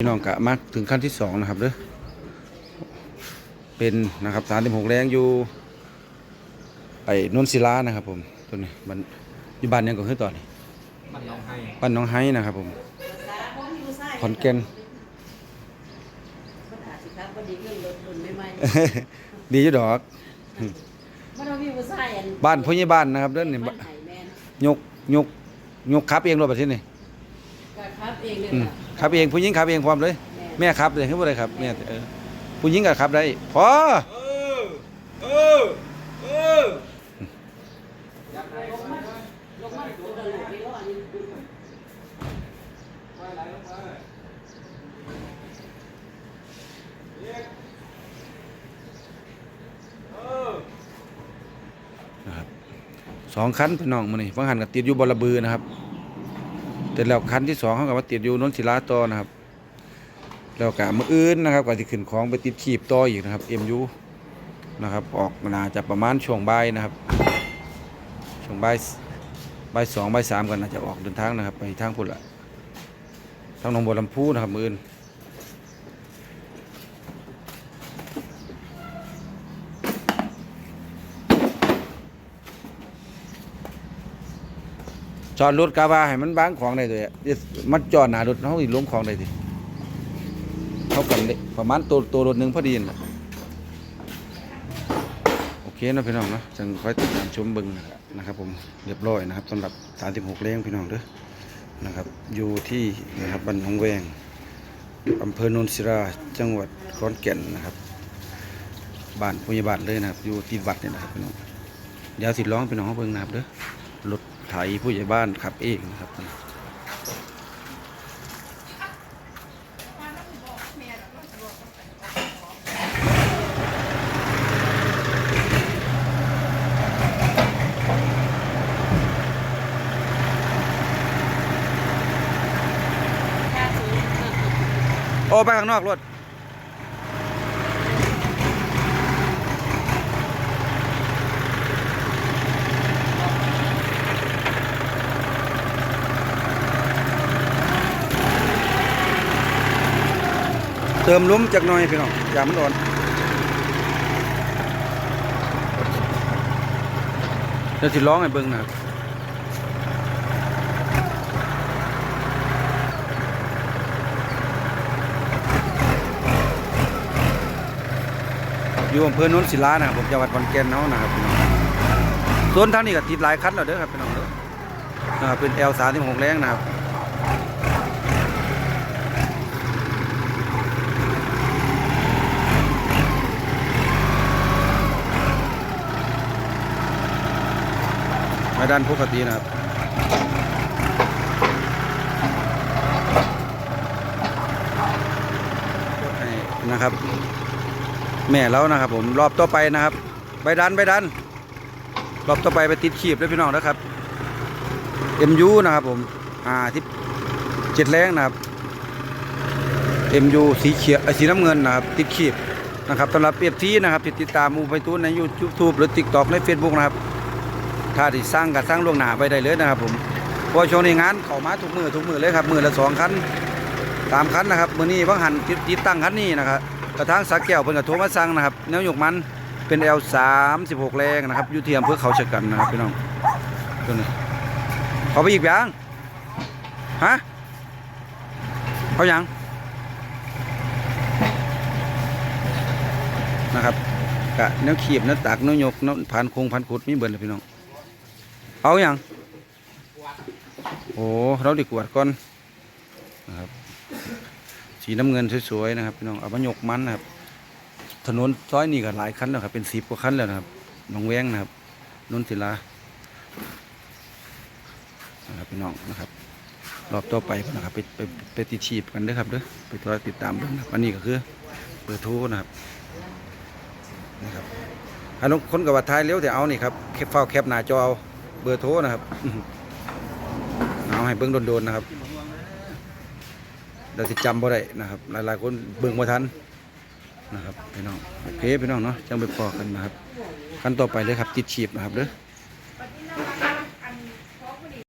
พี่น้องกะมาถึงขั้นที่สองนะครับเด้อเป็นนะครับสามสิบหกแรงอยู่ไอ้นนศิลานะครับ ผมตัวนี้มันอยู่บ้านยังก็คือตอนนี้มันร้องไห้บ้านหน้องไห้นะครับ ผมขอนแก่นมันอาจสิครับบ่ดีเรื่องรถรุ่นใหม่ดีอยู่ดอกๆมันเอามีผู้ชายอันบ้านพ่อใหญ่บ้านนะครับเด้อนี่บ้านไห้แม่นยกยกยกขับเองรถแบบนี้นี่ก็ครับ เองเลยอืมล่ะขับเองผู้หญิงขับเองพร้อมเลย แม่แม่ขับเลยขึ้นบ่ได้ครับแม่เออผู้หญิงก็ขับได้พอเออเออเออลงมาลงมาตัวละลูกนี่แล้วอันนี้นะครับสองคันพี่น้องมื้อนี้ฟังหันก็ติดอยู่บอระบือนะครับ แต่แล้วคันที่สองเขาก็มาติดอยู่นนทิลาต่อนะครับแล้วก็มืออื่นนะครับก็สิขึ้นของไปติดขีบต่ออีกนะครับเอ็มยูนะครับ ออกนาจะประมาณช่วงบ่ายนะครับช่วงบ่ายบ่ายสองบ่ายสามกันนะจะออกเดินทางนะครับ ไปทางพุ่นละทางหนองบัวลำพูนะครับมืออื่น จอดรถกาบาให้มันบางของได้เลยอะเดี๋ยมันจอดหนารถเขาอีกล้มของได้สิเขากันได้ประมาณตัวตัวรถหนึ่งพอดีน่ะโอเคนะพี่น้องนะจังค่อยติดตามชมเบิ้งนะครับ ผมเรียบร้อยนะครับสำหรับ36เลี้ยงพี่น้องเด้อนะครับ อยู่ที่นะครับบ้านหนองแวงอำเภอโนนศิราจังหวัดขอนแก่นนะครับบ้านพยาบาลเลยนะครับ อยู่ติดวัดเนี่ยนะครับพี่น้องเดี๋ยวสิร้องพี่น้องเขาเบิ่งนะครับเด้อรถ ไถผู้ใหญ่บ้านขับเองนะครับโอ้ไปข้างนอกรถ เติมล้มจากหน่อยพี่น้องอย่ามันร้อนเดี๋ยวสิร้องให้เบิ่งนะครับอยู่อำเภอโน้นศิลานะครับผมจังหวัดขอนแก่นเนาะนะครับพี่น้องส่วนทางนี้ก็ติดหลายคันแล้วเด้อครับพี่น้องเด้อนะครับเป็น L 3 6 แรงนะครับ มาด้านปกตินะครับให้นะครับ แม่แล้วนะครับ ผมรอบต่อไปนะครับ ใบดันใบดัน รอบต่อไปไปติดขีบเลยพี่น้องนะครับ MU นะครับผมอ่าที่เจ็ดแรงนะครับ MU สีเขียวเอ่อสีน้ำเงินนะครับ ติดขีบนะครับสำหรับเปรียบที่นะครับ ติดติดตามอูไปตูนใน YouTube หรือ TikTok ใน Facebook นะครับ ถ้าที่สร้างก็สร้างล่วงหน้าไปได้เลยนะครับ ผมพราะว่าช่วงนี้งานเข้ามาทุกมือทุกมือเลยครับมือละสองคันสามคันนะครับมือนี้บางหันติดติดตั้งคันนี้นะครับกระทั่งสักแก้วเพิ่นก็โทรมาสั่งนะครับแนวหยกมันเป็น L 3 6แรงนะครับยู่ที่อำเภอเขาชะกันนะครับพี่น้องตัวนี้เขาไปอีกยังฮะเขาอยังนะครับกะแนวขีบแนวตักแนวยกแนวผ่านโคงผ่านขุดมีเบิดเลยพี่น้อง เอาอย่างโอ้เราดีกวดก่อนนะครับสีน้ำเงินสวยๆนะครับพี่น้องเอามายกมันนะครับ ถนนซอยนี่ก็หลายคันแล้วครับเป็นสิบกว่าคันแล้วนะครับหนองแวงนะครับนนทิลานะครับพี่น้องนะครับรอบต่อไปนะครับไปไปไปติดชีพกันด้อครับเด้อไปตัวติดตามเบิ่งนะอันนี้ก็คือเบอร์ทรนะครับนะครับอันนั้นคนกับว่าท้ายเร็วแต่เอานี่ครับแคปเฝ้าแคปหน้าจอเอา เบอร์โทรนะครับเอาให้เบิ้งโดนๆนะครับเราจะจำบ่ได้นะครับ หลายๆคนเบิ้งบ่ทันนะครับพี่น้องโอเคพี่น้องเนาะจังไปพอกันนะครับขั้นต่อไปเลยครับติดฉีบนะครับเด้อ